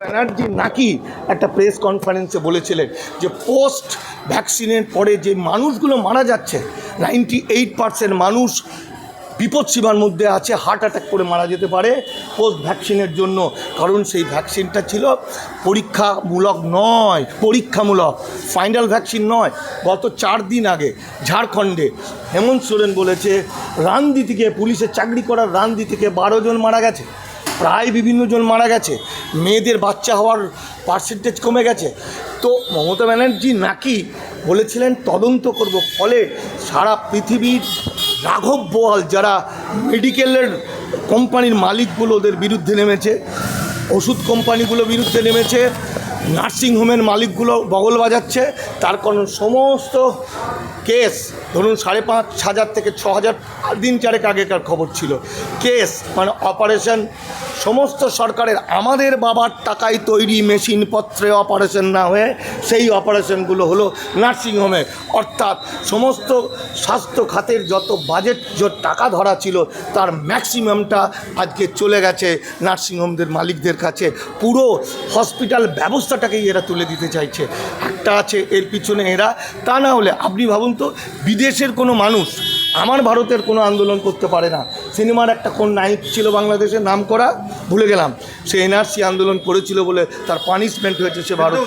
ব্যানার্জি নাকি একটা প্রেস কনফারেন্সে বলেছিলেন যে পোস্ট ভ্যাকসিনের পরে যে মানুষগুলো মারা যাচ্ছে নাইনটি এইট পার্সেন্ট মানুষ বিপদসীমার মধ্যে আছে হার্ট অ্যাটাক করে মারা যেতে পারে পোস্ট ভ্যাকসিনের জন্য। কারণ সেই ভ্যাকসিনটা ছিল পরীক্ষামূলক নয়, পরীক্ষামূলক ফাইনাল ভ্যাকসিন নয়, গত চার দিন আগে ঝাড়খণ্ডে। হেমন্ত সোরেন বলেছে রান্দি থেকে পুলিশের চাকরি করার রান্দি থেকে বারো জন মারা গেছে। প্রায় বিভিন্ন জন মারা গেছে। মেয়েদের বাচ্চা হওয়ার পার্সেন্টেজ কমে গেছে। তো মমতা ব্যানার্জি নাকি বলেছিলেন, তদন্ত করব। ফলে সারা পৃথিবীর রাঘব বোয়াল, যারা মেডিকেলের কোম্পানির মালিকগুলো ওদের বিরুদ্ধে নেমেছে, ওষুধ কোম্পানিগুলো বিরুদ্ধে নেমেছে নার্সিংহোমের মালিকগুলো বগল বাজাচ্ছে। তার কারণ সমস্ত কেস, ধরুন সাড়ে পাঁচ হাজার থেকে ছ হাজার দিন চারেক আগেকার খবর ছিল। কেস মানে অপারেশন, সমস্ত সরকারের আমাদের বাবার টাকায় তৈরি মেশিনপত্রে অপারেশন না হয়ে সেই অপারেশনগুলো হলো নার্সিংহোমে অর্থাৎ সমস্ত স্বাস্থ্য খাতের যত বাজেট যে টাকা ধরা ছিল, তার ম্যাক্সিমামটা আজকে চলে গেছে নার্সিংহোমদের মালিকদের কাছে। পুরো হসপিটাল ব্যবস্থাটাকেই এরা তুলে দিতে চাইছে। একটা আছে এর পিছনে এরা। তা না হলে আপনি ভাবুন তো, বিদেশের কোনো মানুষ আমার ভারতের কোনো আন্দোলন করতে পারে না। সিনেমার একটা কোন নায়ক ছিল বাংলাদেশের নাম করা ভুলে গেলাম। সে এনআরসি আন্দোলন করেছিল বলে তার পানিশমেন্ট হয়েছে সে ভারত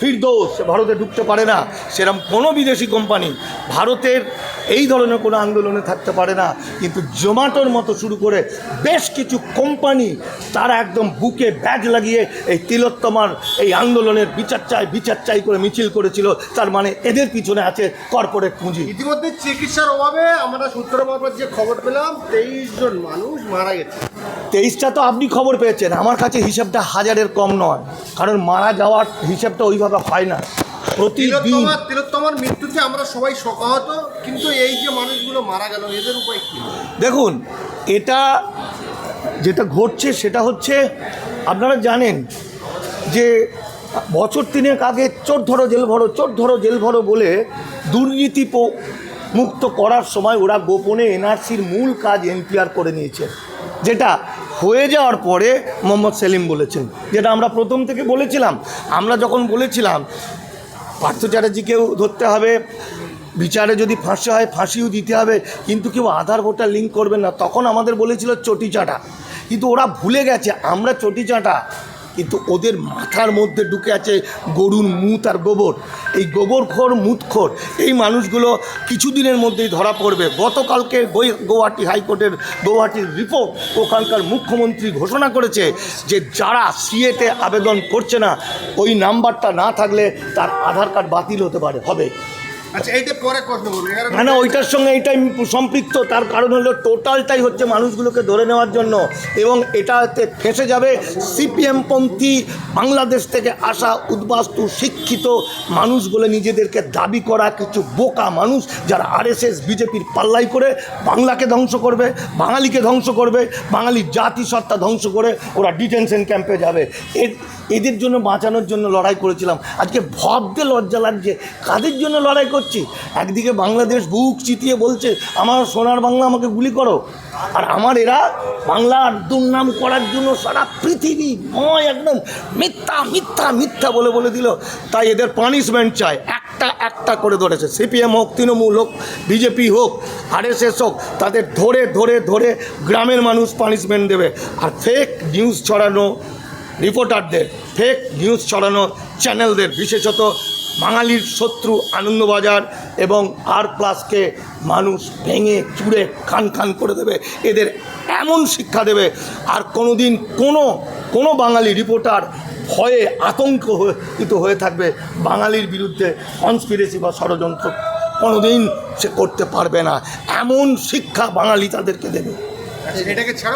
ফিরদৌস সে ভারতে ঢুকতে পারে না। সেরকম কোনো বিদেশি কোম্পানি ভারতের এই ধরনের কোনো আন্দোলনে থাকতে পারে না। কিন্তু জোম্যাটোর মতো শুরু করে বেশ কিছু কোম্পানি তারা একদম বুকে ব্যাগ লাগিয়ে এই তিলোত্তমার এই আন্দোলনের বিচার চাই বিচার চাই করে মিছিল করেছিল। তার মানে এদের পিছনে আছে কর্পোরেট পুঁজি। ইতিমধ্যে চিকিৎসার অভাবে আমরা সূত্র মারফত যে খবর পেলাম তেইশ জন মানুষ মারা গেছে। তেইশটা তো আপনি খবর পেয়েছেন। আমার কাছে হিসাবটা হাজারের কম নয়। কারণ মারা যাওয়ার হিসাবটা ওইভাবে হয় না। প্রতিদিন তিলোত্তমার মৃত্যুতে আমরা সবাই শোকাহত কিন্তু এই যে মানুষগুলো মারা গেল এদের উপায় কি? দেখুন এটা যেটা ঘটছে সেটা হচ্ছে আপনারা জানেন যে বছর তিনেক আগে চোর ধরো জেল ভরো চোর ধরো জেল ভরো বলে দুর্নীতি মুক্ত করার সময় ওরা গোপনে এনআরসির মূল কাজ এনপিআর করে নিয়েছে। যেটা হয়ে যাওয়ার পরে মোহাম্মদ সেলিম বলেছেন। যেটা আমরা প্রথম থেকে বলেছিলাম। আমরা যখন বলেছিলাম, পার্থ চ্যাটার্জিকেও ধরতে হবে, বিচারে যদি ফাঁসি হয় ফাঁসিও দিতে হবে, কিন্তু কেউ আধার ভোটার লিঙ্ক করবে না, তখন আমাদের বলেছিল চটি চাটা। কিন্তু ওরা ভুলে গেছে, আমরা চটি চাটা কিন্তু ওদের মাথার মধ্যে ঢুকে আছে গরুর মুত আর গোবর। এই গোবরখোর মুতখোর এই মানুষগুলো কিছুদিনের মধ্যেই ধরা পড়বে। গতকালকে গৌহাটি হাইকোর্টের গৌহাটির রিপোর্ট ওখানকার মুখ্যমন্ত্রী ঘোষণা করেছে যে যারা সিএতে আবেদন করছে না, ওই নাম্বারটা না থাকলে তার আধার কার্ড বাতিল হতে পারে, হবে। আচ্ছা এইটা পরে মানে ওইটার সঙ্গে এইটাই সম্পৃক্ত তার কারণ হলো টোটালটাই হচ্ছে মানুষগুলোকে ধরে নেওয়ার জন্য এবং এটাতে ফেঁসে যাবে সিপিএম পন্থী বাংলাদেশ থেকে আসা উদ্বাস্তু শিক্ষিত মানুষ বলে নিজেদেরকে দাবি করা কিছু বোকা মানুষ যারা আরএসএস বিজেপির পাল্লাই করে বাংলাকে ধ্বংস করবে বাঙালিকে ধ্বংস করবে বাঙালির জাতি সত্তা ধ্বংস করে ওরা ডিটেনশন ক্যাম্পে যাবে। এদের জন্য বাঁচানোর জন্য লড়াই করেছিলাম। আজকে ভাবতে লজ্জা লাগছে। কাদের জন্য লড়াই করছি একদিকে বাংলাদেশ বুক চিতিয়ে বলছে, আমার সোনার বাংলা আমাকে গুলি করো। আর আমার এরা বাংলার দুর্নাম করার জন্য সারা পৃথিবী ময় একদম মিথ্যা মিথ্যা মিথ্যা বলে বলে দিল। তাই এদের পানিশমেন্ট চায়। একটা একটা করে ধরেছে। সিপিএম হোক, তৃণমূল হোক, বিজেপি হোক, আরএসএস হোক, তাদের ধরে ধরে ধরে গ্রামের মানুষ পানিশমেন্ট দেবে। আর ফেক নিউজ ছড়ানো রিপোর্টারদের ফেক নিউজ ছড়ানো চ্যানেলদের বিশেষত বাঙালির শত্রু আনন্দবাজার এবং আর প্লাসকে মানুষ ভেঙে চুড়ে খান খান করে দেবে এদের এমন শিক্ষা দেবে। আর কোনোদিন কোনো কোনো বাঙালি রিপোর্টার ভয়ে আতঙ্কিত হয়ে থাকবে বাঙালির বিরুদ্ধে কনস্পিরেসি বা ষড়যন্ত্র। কোনোদিন সে করতে পারবে না। এমন শিক্ষা বাঙালি তাদেরকে দেবে। আচ্ছা, এটাকে ছাড়া